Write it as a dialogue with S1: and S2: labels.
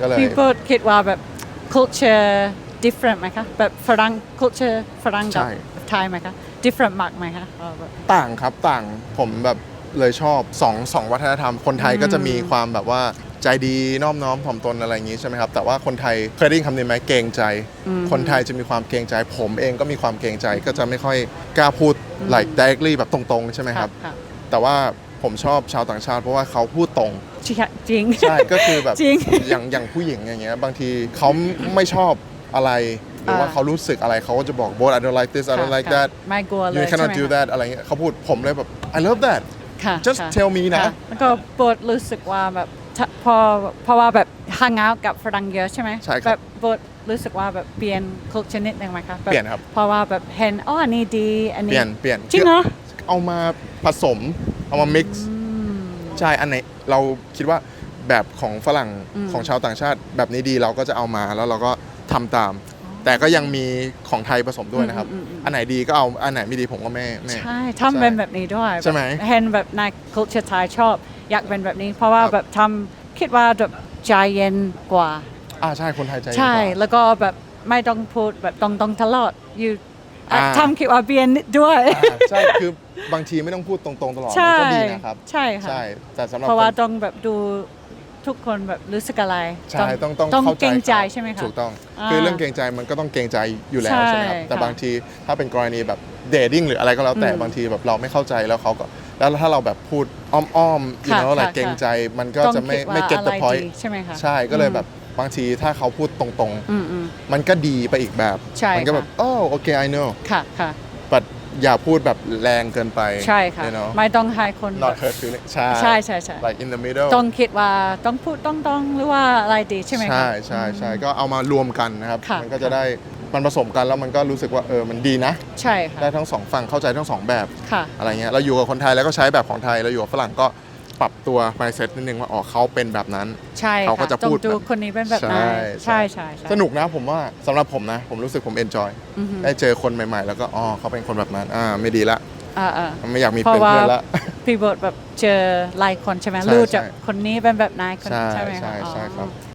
S1: ก็เลย
S2: พี่โบ๊ทคิดว่าแบบ culture different ไหมคะแบบฝรั่ง culture ฝรั่งกับ
S1: ใช่
S2: ไทยไหมคะ different มากไหมคะเออแบบ
S1: ต่างครับต่างผมแบบเลยชอบสองสองวัฒนธรรม คนไทยก็จะมีความแบบว่าใจดีน้อมน้อมถ่อมตนอะไรอย่างนี้ใช่ไหมครับ แต่ว่าคนไทยเคยได้ยินคำนี้ไหมเกรงใจ
S2: อืม
S1: คนไทยจะมีความเกรงใจ ผมเองก็มีความเกรงใจก็จะไม่ค่อยกล้าพูด like directly แบบตรงๆ ใช่ไหมครับ
S2: ค่ะ
S1: แต่ว่าผมชอบชาวต่างชาติเพราะว่าเขาพูดตรง
S2: จริงจริง
S1: ใช่ก็คือแบบ
S2: จริง
S1: อย่างอย่างผู้หญิงอย่างเงี้ยบางทีเขาไม่ชอบอะไรหรือว่า
S2: อ่า
S1: เขารู้สึกอะไรเขาก็จะบอก both I don't like this I don't like
S2: ค่ะ
S1: that
S2: ไม่กลัวเลย
S1: you
S2: ใช่
S1: cannot
S2: ไหม
S1: do
S2: คะ
S1: that อะไรเงี้ยเขาพูดผมเลยแบบ I love that
S2: ค่ะ
S1: just
S2: ค่ะ
S1: tell me นะ
S2: ค่แล้วก็โบทรู้สึกว่าแบบถ้าพอเพราะว่าแบบห่างเอากับฝรั่งเยอะใช่ไหม
S1: ใช่ครับ
S2: แบบโบทรู้สึกว่าแบบเปลี่ยน culture นิดนึงไหมคะแเป
S1: ลี่ยนครับ
S2: เพราะว่าแบบเห็นอ๋ออันนี้ดีอัน
S1: เป
S2: นี้
S1: ลี่ยนเปลี่ยน
S2: จริงเหรอ
S1: เอามาผสมเอามา mix ใช่อันไหนเราคิดว่าแบบของฝรั่ง
S2: อืม
S1: ของชาวต่างชาติ แบบนี้ดีเราก็จะเอามาแล้วเราก็ทำตาม แต่ก็ยังมีของไทยผสมด้วยนะครับ
S2: อืมอืมอืม
S1: อันไหนดีก็เอาอันไหนไม่ดีผมก็ไม่ไม่
S2: ใช่ทำเป็นแบบนี้ด้วย
S1: ใช่ไหม
S2: แบบเห็นแบบใน culture ไทยชอบ อยากเป็นแบบนี้ เพราะว่า
S1: ครับ
S2: แบบทำคิดว่าแบบใจเย็นกว่า
S1: อ่าใช่คนไทยใจเย็น
S2: ใช่
S1: กว่า
S2: แล้วก็แบบไม่ต้องพูดแบบตรงๆตลอดอยู่
S1: อ่า
S2: ทำคิดว่าเบียนนิดด้วย
S1: อ่าใช่คือบางทีไม่ต้องพูดตรงๆตลอด
S2: ใช่
S1: มันก็ดีนะครับ
S2: ใช่ค่ะ
S1: ใช่แต่สำหรับ
S2: เพราะว่า
S1: คน
S2: ต้องแบบดู ทุกคนแบบรู้สึกอะไร
S1: ใช่ต้องต้อง
S2: ต้อง
S1: เข้าใจ
S2: เกรงใจ
S1: ขา
S2: ใช่ไหมคะ
S1: ถูกต้อง
S2: อ่า
S1: คือเรื่องเกรงใจมันก็ต้องเกรงใจอยู่แล้ว
S2: ใช่
S1: ใช่ไหมครับ แต่
S2: ค่ะ
S1: บางทีถ้าเป็นกรณีแบบเดทดิ้งหรืออะไรก็แล้วแต่
S2: อืม
S1: บางทีแบบเราไม่เข้าใจแล้วเขาก็แล้วถ้าเราแบบพูดอ้อมๆ you
S2: ค่ะ
S1: know อะไร
S2: ค่ะ
S1: เกรงใจมันก็
S2: ต้อง
S1: จะไม่
S2: คิดว่า
S1: ไม่ get the
S2: อะไร
S1: point
S2: ดีใช่ไหมคะ
S1: ใช่ก็เลย
S2: อืม
S1: แบบบางทีถ้าเขาพูดตรง
S2: อืมอืม
S1: ๆมันก็ดีไปอีกแบบ
S2: ใช่
S1: มัก็แบบ
S2: ค่ะ
S1: โอ้โอเค I know
S2: ค่ะค่ะ
S1: but อย่าพูดแบบแรงเกินไป
S2: ใช่ค่ะ
S1: you know
S2: ไม่ต้องให้คน
S1: not
S2: แบบ
S1: hurt feeling ใช่
S2: ใช่ใช่ใช่
S1: like in the middle
S2: ต้องคิดว่าต้องพูดต้องต้องหรือว่าอะไรดีใช่ไหมคะ
S1: ใช่ใช่ใช่ก็เอามารวมกันนะครับ
S2: ค่ะ
S1: มันก็จะได้มันผสมกันแล้วมันก็รู้สึกว่าเออมันดีนะ
S2: ใช่ค่ะ
S1: ได้ทั้งสองฝั่งเข้าใจทั้งสองแบบ
S2: ค่ะ
S1: อะไรเงี้ยเราอยู่กับคนไทยแล้วก็ใช้แบบของไทยเราอยู่กับฝรั่งก็ ปรับตัว mindset นิดนึงว่าอ๋อเขาเป็นแบบนั้น
S2: ใช่
S1: เขาก็จะ
S2: ต้อง
S1: พูด
S2: ดู
S1: แบบ
S2: คนนี้เป็นแบบไหน
S1: ใช่
S2: ใช่ใช่ใช่
S1: สนุกนะผมว่าสำหรับผมนะ ผมรู้สึกผม enjoy
S2: อือฮึ
S1: ได้เจอคนใหม่ๆ แล้วก็อ๋อเขาเป็นคนแบบนั้นอ่าไม่ดีละ
S2: อ่าอ่า
S1: ไม่อยากมี
S2: เพ
S1: เพื่อ
S2: ราะ
S1: น
S2: ว่า
S1: เพื่อนละ
S2: พี่โบทแบบเจอหลายคนใช่ไหม
S1: ใช่
S2: รู้จัก
S1: ใช่
S2: คนนี้เป็นแบบไหนคน
S1: ใช่
S2: ใช่ไหม
S1: ใช่
S2: คะ
S1: ใช่
S2: อ๋อ
S1: ครับ